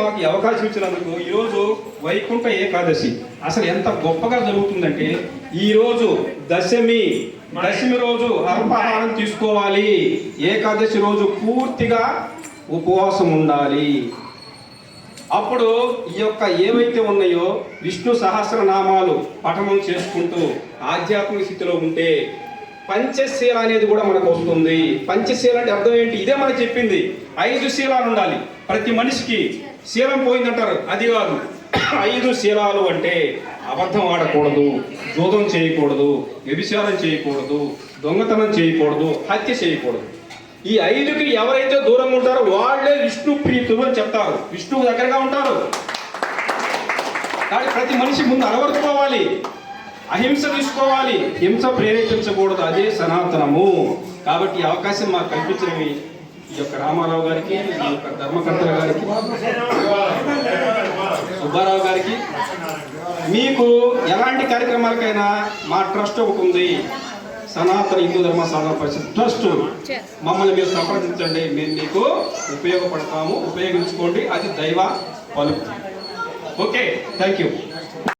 మాకు అవకాశం ఇచ్చినందుకు ఈరోజు వైకుంఠ ఏకాదశి. అసలు ఎంత గొప్పగా జరుగుతుందంటే ఈరోజు దశమి దశమి రోజు అల్పాహారం తీసుకోవాలి. ఏకాదశి రోజు పూర్తిగా ఉపవాసం ఉండాలి. అప్పుడు ఈ యొక్క ఏవైతే ఉన్నాయో విష్ణు సహస్రనామాలు పఠనం చేసుకుంటూ ఆధ్యాత్మిక స్థితిలో ఉంటే పంచశీల అనేది కూడా మనకు వస్తుంది. పంచశీల అంటే అర్థం ఏంటి? ఇదే మనకు చెప్పింది. ఐదు శీలాలు ఉండాలి. ప్రతి మనిషికి శీలం పోయిందంటారు. అది కాదు. ఐదు శీలాలు అంటే అబద్ధం ఆడకూడదు జోదం చేయకూడదు వ్యభిచారం చేయకూడదు దొంగతనం చేయకూడదు హత్య చేయకూడదు. ఈ ఐదుకి ఎవరైతే దూరంగా ఉంటారో వాళ్ళే విష్ణు ప్రీతులు అని చెప్తారు. విష్ణువు దగ్గరగా ఉంటారు. కాబట్టి ప్రతి మనిషి ముందు అలవర్చుకోవాలి అహింస తీసుకోవాలి. హింస ప్రేరేపించకూడదు. అదే సనాతనము. కాబట్టి ఈ అవకాశం మాకు కల్పించినవి ఈ యొక్క రామారావు గారికి ఈ యొక్క ధర్మకర్తల గారికి సుబ్బారావు గారికి. మీకు ఎలాంటి కార్యక్రమాలకైనా మా ట్రస్ట్ ఒకటి ఉంది. సనాతన హిందూ ధర్మ సాధన పరిషత్ ట్రస్ట్. మమ్మల్ని మీరు సంప్రదించండి. మేము మీకు ఉపయోగపడతాము. ఉపయోగించుకోండి. అది దైవ పలుకు ఓకే. Thank you